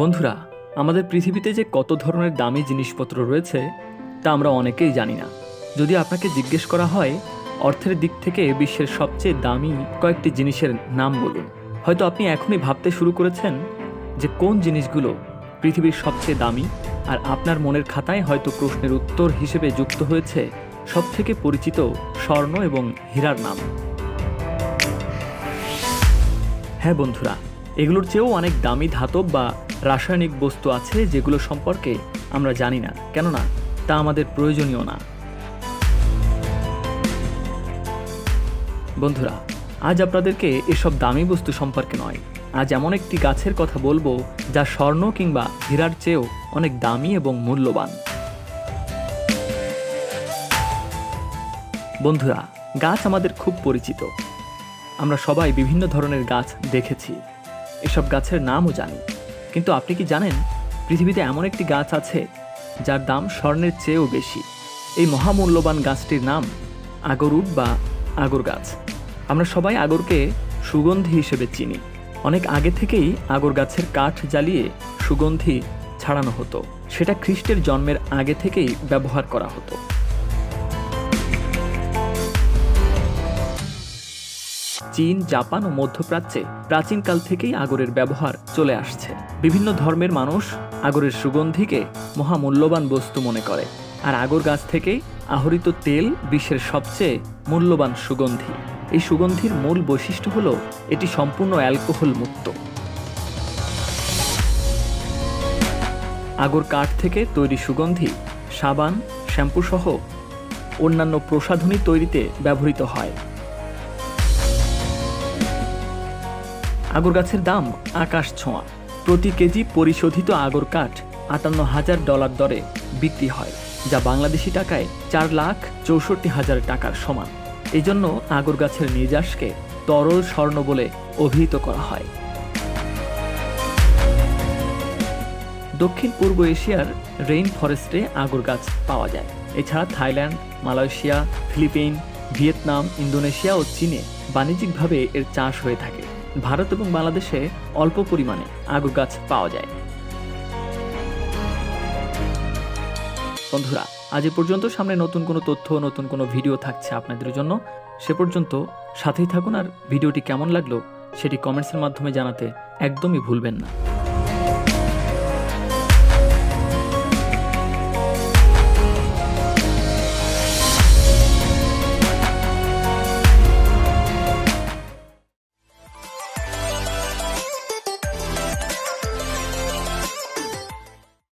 বন্ধুরা, আমাদের পৃথিবীতে যে কত ধরনের দামি জিনিসপত্র রয়েছে, তা আমরা অনেকেই জানি না। যদি আপনাকে জিজ্ঞেস করা হয়, অর্থের দিক থেকে বিশ্বের সবচেয়ে দামি কয়েকটি জিনিসের নাম বলুন। হয়তো আপনি এখনই ভাবতে শুরু করেছেন যে কোন জিনিসগুলো পৃথিবীর সবচেয়ে দামি, আর আপনার মনের খাতায় হয়তো প্রশ্নের উত্তর হিসেবে যুক্ত হয়েছে সবথেকে পরিচিত স্বর্ণ এবং হীরার নাম। হ্যাঁ বন্ধুরা, এগুলোর চেয়েও অনেক দামি ধাতব বা রাসায়নিক বস্তু আছে যেগুলো সম্পর্কে আমরা জানি না, কেননা তা আমাদের প্রয়োজনীয় না। বন্ধুরা, আজ আপনাদেরকে এসব দামি বস্তু সম্পর্কে নয়। আজ এমন একটি গাছের কথা বলব যা স্বর্ণ কিংবা হীরার চেয়েও অনেক দামি এবং মূল্যবান। বন্ধুরা, গাছ আমাদের খুব পরিচিত। আমরা সবাই বিভিন্ন ধরনের গাছ দেখেছি। এসব গাছের নামও জানি। কিন্তু আপনি কি জানেন, পৃথিবীতে এমন একটি গাছ আছে যার দাম স্বর্ণের চেয়েও বেশি। এই মহামূল্যবান গাছটির নাম আগরউড বা আগর গাছ। আমরা সবাই আগরকে সুগন্ধি হিসেবে চিনি। অনেক আগে থেকেই আগর গাছের কাঠ জ্বালিয়ে সুগন্ধি ছাড়ানো হতো। সেটা খ্রিস্টের জন্মের আগে থেকেই ব্যবহার করা হতো। চীন, জাপান ও মধ্যপ্রাচ্যে প্রাচীনকাল থেকেই আগরের ব্যবহার চলে আসছে। বিভিন্ন ধর্মের মানুষ আগরের সুগন্ধিকে মহামূল্যবান বস্তু মনে করে। আর আগর গাছ থেকে আহরিত তেল বিশ্বের সবচেয়ে মূল্যবান সুগন্ধি। এই সুগন্ধির মূল বৈশিষ্ট্য হল, এটি সম্পূর্ণ অ্যালকোহল মুক্ত। আগর কাঠ থেকে তৈরি সুগন্ধি, সাবান শ্যাম্পু সহ অন্যান্য প্রসাধনী তৈরিতে ব্যবহৃত হয়। আগর গাছের দাম আকাশ ছোঁয়া। প্রতি কেজি পরিশোধিত আগর কাঠ আটান্ন হাজার ডলার দরে বিক্রি হয়, যা বাংলাদেশি টাকায় চার লাখ চৌষট্টি হাজার টাকার সমান। এই জন্য আগর গাছের নির্যাসকে তরল স্বর্ণ বলে অভিহিত করা হয়। দক্ষিণ পূর্ব এশিয়ার রেইন ফরেস্টে আগর গাছ পাওয়া যায়। এছাড়া Thailand, Malaysia, Philippine, Vietnam, Indonesia ও চীনে বাণিজ্যিকভাবে এর চাষ হয়ে থাকে। ভারত এবং বাংলাদেশে অল্প পরিমাণে আগু গাছ পাওয়া যায়। বন্ধুরা, আজ এ পর্যন্ত সামনে নতুন কোনো তথ্য, নতুন কোনো ভিডিও থাকছে আপনাদের জন্য। সে পর্যন্ত সাথেই থাকুন আর ভিডিওটি কেমন লাগল সেটি কমেন্টসের মাধ্যমে জানাতে একদমই ভুলবেন না।